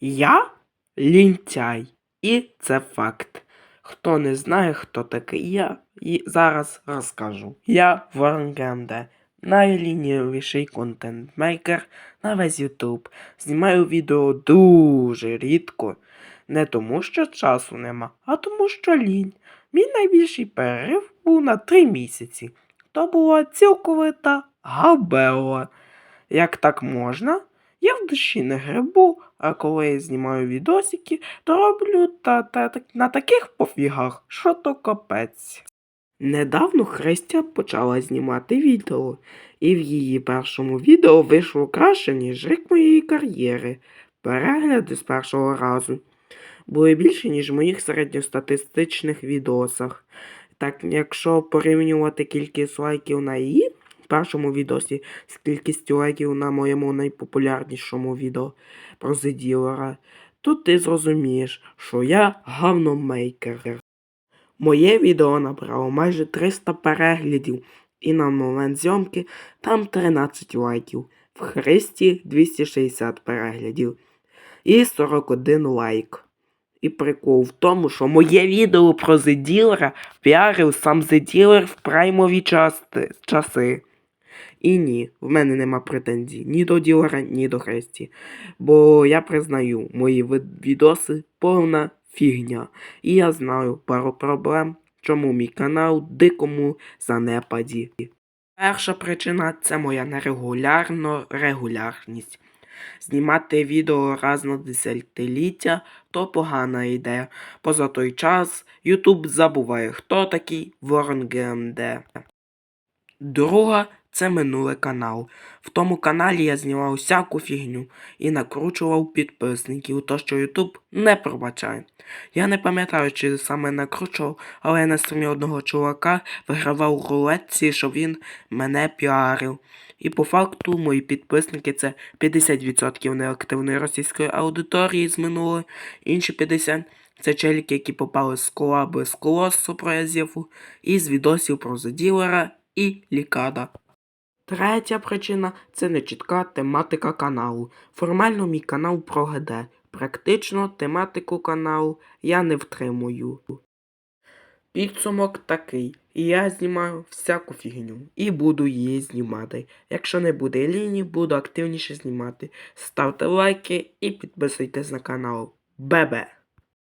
Я лінтяй. І це факт. Хто не знає, хто такий я, і зараз розкажу. Я Ворон ГМД, найлінівіший контент-мейкер на весь YouTube. Знімаю відео дуже рідко. Не тому, що часу нема, а тому, що лінь. Мій найбільший перерив був на три місяці. То була цілковита габела. Як так можна? Я в душі не грибу, а коли я знімаю відосики, то роблю та, та, та на таких пофігах, що то капець. Недавно Христя почала знімати відео, і в її першому відео вийшло краще, ніж рік моєї кар'єри. Перегляди з першого разу були більше, ніж в моїх середньостатистичних відосах. Так, якщо порівнювати кількість лайків на її першому відосі з кількістю лайків на моєму найпопулярнішому відео про Dealer, то ти зрозумієш, що я гавномейкер. Моє відео набрало майже 300 переглядів, і на момент зйомки там 13 лайків, в Христі 260 переглядів і 41 лайк. І прикол в тому, що моє відео про Dealer піарив сам Dealer в праймові часи. І ні, в мене нема претензій ні до ділера, ні до Хресті. Бо я признаю, мої відоси повна фігня. І я знаю пару проблем, чому мій канал дикому занепаді. Перша причина це моя нерегулярно регулярність. Знімати відео раз на десятиліття то погана ідея. Поза той час Ютуб забуває, хто такий Ворон ГМД. Друга це минулий канал. В тому каналі я знімав всяку фігню і накручував підписників, то що Ютуб не пробачає. Я не пам'ятаю, чи саме накручував, але я на стрімі одного чувака вигравав у рулетці, щоб він мене піарив. І по факту мої підписники це 50% неактивної російської аудиторії з минулого, інші 50% це челіки, які попали з колаби з колосу про Язєфу і з відосів про заділера і лікада. Третя причина це нечітка тематика каналу. Формально мій канал про ГД. Практично тематику каналу я не втримую. Підсумок такий. Я знімаю всяку фігню і буду її знімати. Якщо не буде лінії, буду активніше знімати. Ставте лайки і підписуйтесь на канал. Бебе!